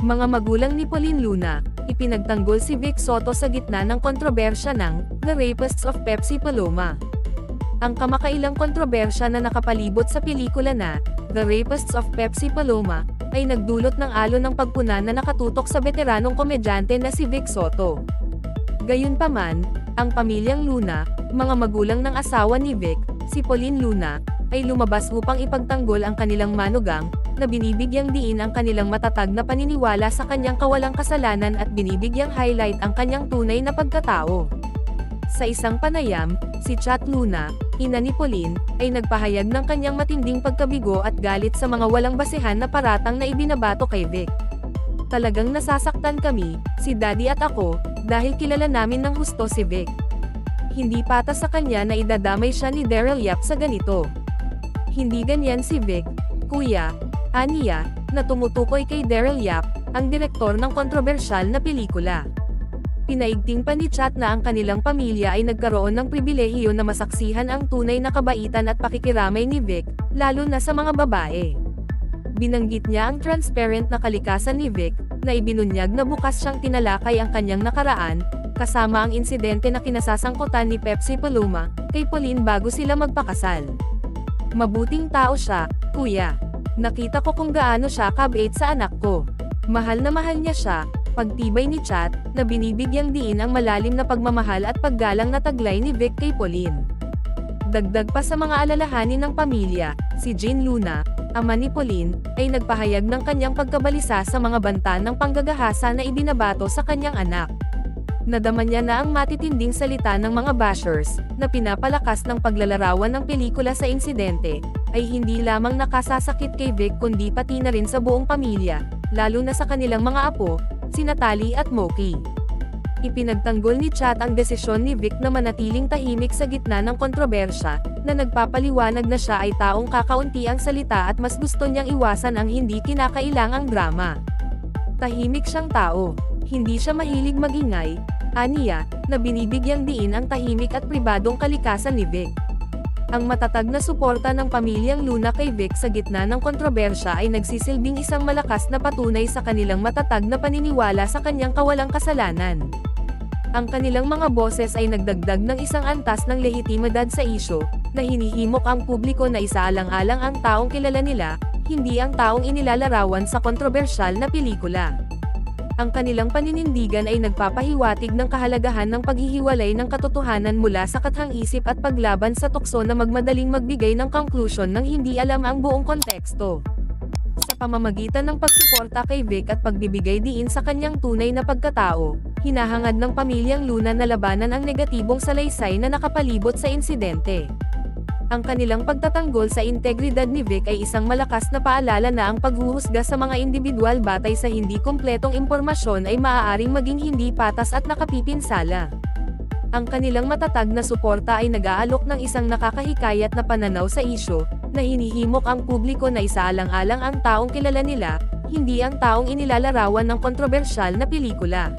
Mga magulang ni Pauline Luna, ipinagtanggol si Vic Soto sa gitna ng kontrobersya ng The Rapists of Pepsi Paloma. Ang kamakailang kontrobersya na nakapalibot sa pelikula na The Rapists of Pepsi Paloma ay nagdulot ng alon ng pagpuna na nakatutok sa veteranong komedyante na si Vic Soto. Gayunpaman, ang pamilyang Luna, mga magulang ng asawa ni Vic, si Pauline Luna, ay lumabas upang ipagtanggol ang kanilang manugang, na binibigyang diin ang kanilang matatag na paniniwala sa kanyang kawalang kasalanan at binibigyang highlight ang kanyang tunay na pagkatao. Sa isang panayam, si Chat Luna, ina ni Pauline, ay nagpahayag ng kanyang matinding pagkabigo at galit sa mga walang basehan na paratang na ibinabato kay Vic. Talagang nasasaktan kami, si Daddy at ako, dahil kilala namin ng husto si Vic. Hindi patas sa kanya na idadamay siya ni Daryl Yap sa ganito. Hindi ganyan si Vic, kuya, aniya, na tumutukoy kay Daryl Yap, ang direktor ng kontrobersyal na pelikula. Pinaigting pa ni Chat na ang kanilang pamilya ay nagkaroon ng pribilehiyo na masaksihan ang tunay na kabaitan at pakikiramay ni Vic, lalo na sa mga babae. Binanggit niya ang transparent na kalikasan ni Vic, na ibinunyag na bukas siyang tinalakay ang kanyang nakaraan, kasama ang insidente na kinasasangkutan ni Pepsi Paloma, kay Pauline bago sila magpakasal. Mabuting tao siya, kuya. Nakita ko kung gaano siya kabait sa anak ko. Mahal na mahal niya siya, pagtibay ni Chat, na binibigyang diin ang malalim na pagmamahal at paggalang na taglay ni Vic kay Pauline. Dagdag pa sa mga alalahanin ng pamilya, si Jane Luna, ama ni Pauline, ay nagpahayag ng kanyang pagkabalisa sa mga banta ng panggagahasa na ibinabato sa kanyang anak. Nadama niya na ang matitinding salita ng mga bashers, na pinapalakas ng paglalarawan ng pelikula sa insidente, ay hindi lamang nakasasakit kay Vic kundi pati na rin sa buong pamilya, lalo na sa kanilang mga apo, si Natalie at Moki. Ipinagtanggol ni Chat ang desisyon ni Vic na manatiling tahimik sa gitna ng kontrobersya, na nagpapaliwanag na siya ay taong kakaunti ang salita at mas gusto niyang iwasan ang hindi kinakailangang drama. Tahimik siyang tao, hindi siya mahilig magingay, aniya, na binibigyang diin ang tahimik at pribadong kalikasan ni Vic. Ang matatag na suporta ng pamilyang Luna kay Vic sa gitna ng kontrobersya ay nagsisilbing isang malakas na patunay sa kanilang matatag na paniniwala sa kanyang kawalang kasalanan. Ang kanilang mga boses ay nagdagdag ng isang antas ng lehitimidad sa isyo, na hinihimok ang publiko na isaalang-alang ang taong kilala nila, hindi ang taong inilalarawan sa kontrobersyal na pelikula. Ang kanilang paninindigan ay nagpapahiwatig ng kahalagahan ng paghihiwalay ng katotohanan mula sa kathang-isip at paglaban sa tukso na magmadaling magbigay ng conclusion ng hindi alam ang buong konteksto. Sa pamamagitan ng pagsuporta kay Vic at pagbibigay diin sa kanyang tunay na pagkatao, hinahangad ng pamilyang Luna na labanan ang negatibong salaysay na nakapalibot sa insidente. Ang kanilang pagtatanggol sa integridad ni Vic ay isang malakas na paalala na ang paghuhusga sa mga individual batay sa hindi kumpletong impormasyon ay maaaring maging hindi patas at nakapipinsala. Ang kanilang matatag na suporta ay nag-aalok ng isang nakakahikayat na pananaw sa isyo, na hinihimok ang publiko na isaalang-alang ang taong kilala nila, hindi ang taong inilalarawan ng kontrobersyal na pelikula.